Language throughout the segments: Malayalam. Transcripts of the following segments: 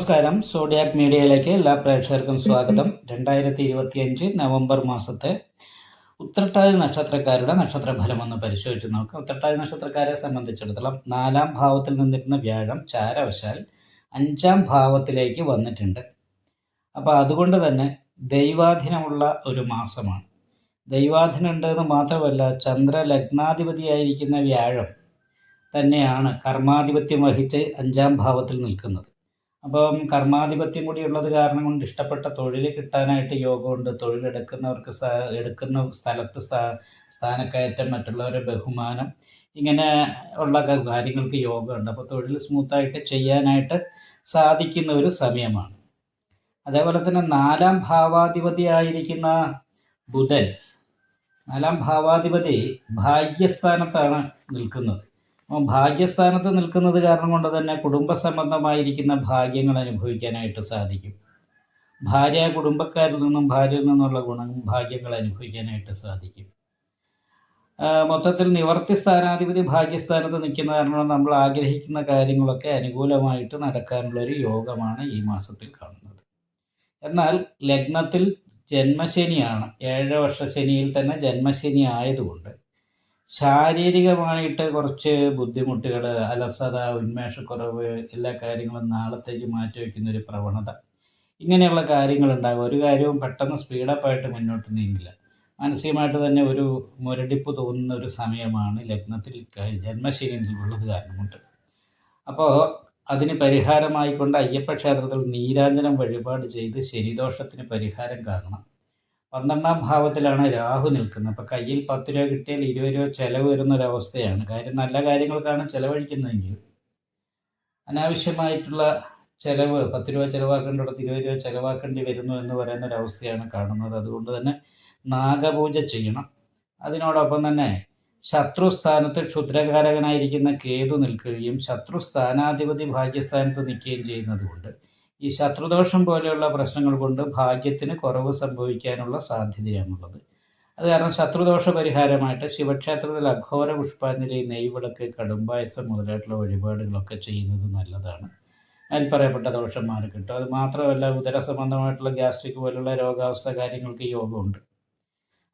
നമസ്കാരം. സോഡിയാക് മീഡിയയിലേക്ക് എല്ലാ പ്രേക്ഷകർക്കും സ്വാഗതം. രണ്ടായിരത്തി ഇരുപത്തിയഞ്ച് നവംബർ മാസത്തെ ഉത്രട്ടാതി നക്ഷത്രക്കാരുടെ നക്ഷത്രഫലം ഒന്ന് പരിശോധിച്ച് നോക്കാം. ഉത്രട്ടാതി നക്ഷത്രക്കാരെ സംബന്ധിച്ചിടത്തോളം നാലാം ഭാവത്തിൽ നിന്നിരുന്ന വ്യാഴം ചാരവശാൽ അഞ്ചാം ഭാവത്തിലേക്ക് വന്നിട്ടുണ്ട്. അപ്പോൾ അതുകൊണ്ട് തന്നെ ദൈവാധീനമുള്ള ഒരു മാസമാണ്. ദൈവാധീനം ഉണ്ടെന്ന് മാത്രമല്ല ചന്ദ്ര ലഗ്നാധിപതിയായിരിക്കുന്ന വ്യാഴം തന്നെയാണ് കർമാധിപത്യം വഹിച്ച് അഞ്ചാം ഭാവത്തിൽ നിൽക്കുന്നത്. അപ്പം കർമാധിപത്യം കൂടി ഉള്ളത് കാരണം കൊണ്ട് ഇഷ്ടപ്പെട്ട തൊഴിൽ കിട്ടാനായിട്ട് യോഗമുണ്ട്. തൊഴിലെടുക്കുന്നവർക്ക് എടുക്കുന്ന സ്ഥലത്ത് സ്ഥാ സ്ഥാനക്കയറ്റം മറ്റുള്ളവരെ ബഹുമാനം ഇങ്ങനെ ഉള്ള കാര്യങ്ങൾക്ക് യോഗമുണ്ട്. അപ്പോൾ തൊഴിൽ സ്മൂത്തായിട്ട് ചെയ്യാനായിട്ട് സാധിക്കുന്ന ഒരു സമയമാണ്. അതേപോലെ തന്നെ നാലാം ഭാവാധിപതി ആയിരിക്കുന്ന ബുധൻ നാലാം ഭാവാധിപതി ഭാഗ്യസ്ഥാനത്താണ് നിൽക്കുന്നത്. ഭാഗ്യസ്ഥാനത്ത് നിൽക്കുന്നത് കാരണം കൊണ്ട് തന്നെ കുടുംബ സംബന്ധമായിരിക്കുന്ന ഭാഗ്യങ്ങൾ അനുഭവിക്കാനായിട്ട് സാധിക്കും. ഭാര്യ കുടുംബക്കാരിൽ നിന്നും ഭാര്യയിൽ നിന്നുള്ള ഗുണം ഭാഗ്യങ്ങൾ അനുഭവിക്കാനായിട്ട് സാധിക്കും. മൊത്തത്തിൽ നിവർത്തി സ്ഥാനാധിപതി ഭാഗ്യസ്ഥാനത്ത് നിൽക്കുന്ന കാരണം നമ്മൾ ആഗ്രഹിക്കുന്ന കാര്യങ്ങളൊക്കെ അനുകൂലമായിട്ട് നടക്കാനുള്ള ഒരു യോഗമാണ് ഈ മാസത്തിൽ കാണുന്നത്. എന്നാൽ ലഗ്നത്തിൽ ജന്മശനിയാണ്. ഏഴ് വർഷ ശനിയിൽ തന്നെ ജന്മശനി ആയതുകൊണ്ട് ശാരീരികമായിട്ട് കുറച്ച് ബുദ്ധിമുട്ടുകൾ അലസത ഉന്മേഷക്കുറവ് എല്ലാ കാര്യങ്ങളും നാളത്തേക്ക് മാറ്റി വയ്ക്കുന്ന ഒരു പ്രവണത. ഇങ്ങനെയുള്ള കാര്യങ്ങളുണ്ടാകും. ഒരു കാര്യവും പെട്ടെന്ന് സ്പീഡപ്പായിട്ട് മുന്നോട്ട് നീങ്ങില്ല. മാനസികമായിട്ട് തന്നെ ഒരു മുരടിപ്പ് തോന്നുന്ന ഒരു സമയമാണ് ലഗ്നത്തിൽ ജന്മശീലത്തിൽ ഉള്ളത് കാരണമുണ്ട് അപ്പോൾ അതിന് പരിഹാരമായിക്കൊണ്ട് അയ്യപ്പ ക്ഷേത്രത്തിൽ നീരാഞ്ജനം വഴിപാട് ചെയ്ത് ശനിദോഷത്തിന് പരിഹാരം കാണണം. പന്ത്രണ്ടാം ഭാവത്തിലാണ് രാഹു നിൽക്കുന്നത്. അപ്പോൾ കയ്യിൽ പത്ത് രൂപ കിട്ടിയാൽ ഇരുപത് രൂപ ചിലവ് വരുന്ന ഒരവസ്ഥയാണ് കാര്യം നല്ല കാര്യങ്ങൾക്കാണ് ചിലവഴിക്കുന്നതെങ്കിൽ അനാവശ്യമായിട്ടുള്ള ചിലവ് പത്ത് രൂപ ചിലവാക്കേണ്ടിടത്ത് ഇരുപത് രൂപ ചിലവാക്കേണ്ടി വരുന്നു എന്ന് പറയുന്ന ഒരവസ്ഥയാണ് കാണുന്നത്. അതുകൊണ്ട് തന്നെ നാഗപൂജ ചെയ്യണം. അതിനോടൊപ്പം തന്നെ ശത്രുസ്ഥാനത്ത് ക്ഷുദ്രകാരകനായിരിക്കുന്ന കേതു നിൽക്കുകയും ശത്രു സ്ഥാനാധിപതി ഭാഗ്യസ്ഥാനത്ത് നിൽക്കുകയും ചെയ്യുന്നത് കൊണ്ട് ഈ ശത്രുദോഷം പോലെയുള്ള പ്രശ്നങ്ങൾ കൊണ്ട് ഭാഗ്യത്തിന് കുറവ് സംഭവിക്കാനുള്ള സാധ്യതയാണുള്ളത്. അത് കാരണം ശത്രുദോഷ പരിഹാരമായിട്ട് ശിവക്ഷേത്രത്തിൽ അഘോര പുഷ്പാഞ്ജലി നെയ്വിളക്ക് കടുംബായസം മുതലായിട്ടുള്ള വഴിപാടുകളൊക്കെ ചെയ്യുന്നത് നല്ലതാണ്. അതിൽ പറയപ്പെട്ട ദോഷം മാറി കിട്ടും. അത് മാത്രമല്ല ഉദര സംബന്ധമായിട്ടുള്ള ഗ്യാസ്ട്രിക് പോലുള്ള രോഗാവസ്ഥ കാര്യങ്ങൾക്ക് യോഗമുണ്ട്.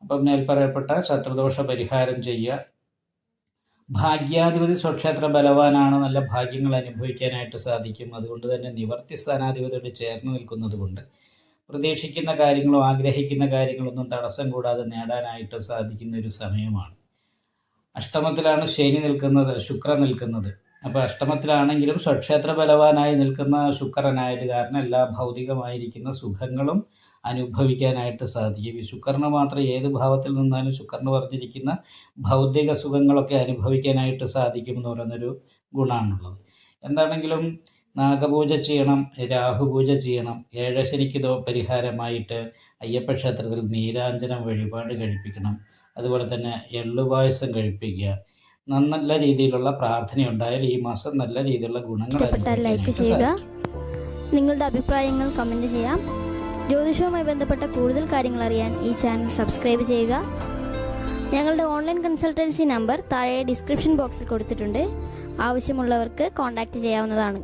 അപ്പം മേൽപ്പറയപ്പെട്ട ശത്രുദോഷ പരിഹാരം ചെയ്യുക ഭാഗ്യാധിപതി സ്വക്ഷേത്ര ബലവാനാണ് നല്ല ഭാഗ്യങ്ങൾ അനുഭവിക്കാനായിട്ട് സാധിക്കും. അതുകൊണ്ട് തന്നെ നിവർത്തി സ്ഥാനാധിപതിയോട് ചേർന്ന് നിൽക്കുന്നത് കൊണ്ട് പ്രതീക്ഷിക്കുന്ന കാര്യങ്ങളോ ആഗ്രഹിക്കുന്ന കാര്യങ്ങളൊന്നും തടസ്സം കൂടാതെ നേടാനായിട്ട് സാധിക്കുന്ന ഒരു സമയമാണ്. അഷ്ടമത്തിലാണ് ശനി നിൽക്കുന്നത് ശുക്രൻ നിൽക്കുന്നത്. അപ്പോൾ അഷ്ടമത്തിലാണെങ്കിലും സ്വക്ഷേത്ര ബലവാനായി നിൽക്കുന്ന ശുക്രനായത് കാരണം എല്ലാ ഭൗതികമായിരിക്കുന്ന സുഖങ്ങളും അനുഭവിക്കാനായിട്ട് സാധിക്കും. ഈ ശുക്രന് മാത്രം ഏത് ഭാവത്തിൽ നിന്നാലും ശുക്രന് പറഞ്ഞിരിക്കുന്ന ഭൗതിക സുഖങ്ങളൊക്കെ അനുഭവിക്കാനായിട്ട് സാധിക്കും എന്ന് പറയുന്നൊരു ഗുണമാണുള്ളത് എന്താണെങ്കിലും നാഗപൂജ ചെയ്യണം രാഹുപൂജ ചെയ്യണം ഏഴശനിക്ക് ദോ പരിഹാരമായിട്ട് അയ്യപ്പ ക്ഷേത്രത്തിൽ നീരാഞ്ജനം വഴിപാട് കഴിപ്പിക്കണം. അതുപോലെ തന്നെ എള്ളുപായസം കഴിപ്പിക്കുക. നല്ല രീതിയിലുള്ള പ്രാർത്ഥനയുണ്ടായാൽ ഈ മാസം നല്ല രീതിയിലുള്ള ഗുണങ്ങൾ ലൈക്ക് ചെയ്യുക. നിങ്ങളുടെ അഭിപ്രായങ്ങൾ കമന്റ് ചെയ്യാം. ജ്യോതിഷവുമായി ബന്ധപ്പെട്ട കൂടുതൽ കാര്യങ്ങൾ അറിയാൻ ഈ ചാനൽ സബ്സ്ക്രൈബ് ചെയ്യുക. ഞങ്ങളുടെ ഓൺലൈൻ കൺസൾട്ടൻസി നമ്പർ താഴെ ഡിസ്ക്രിപ്ഷൻ ബോക്സിൽ കൊടുത്തിട്ടുണ്ട്. ആവശ്യമുള്ളവർക്ക് കോൺടാക്റ്റ് ചെയ്യാവുന്നതാണ്.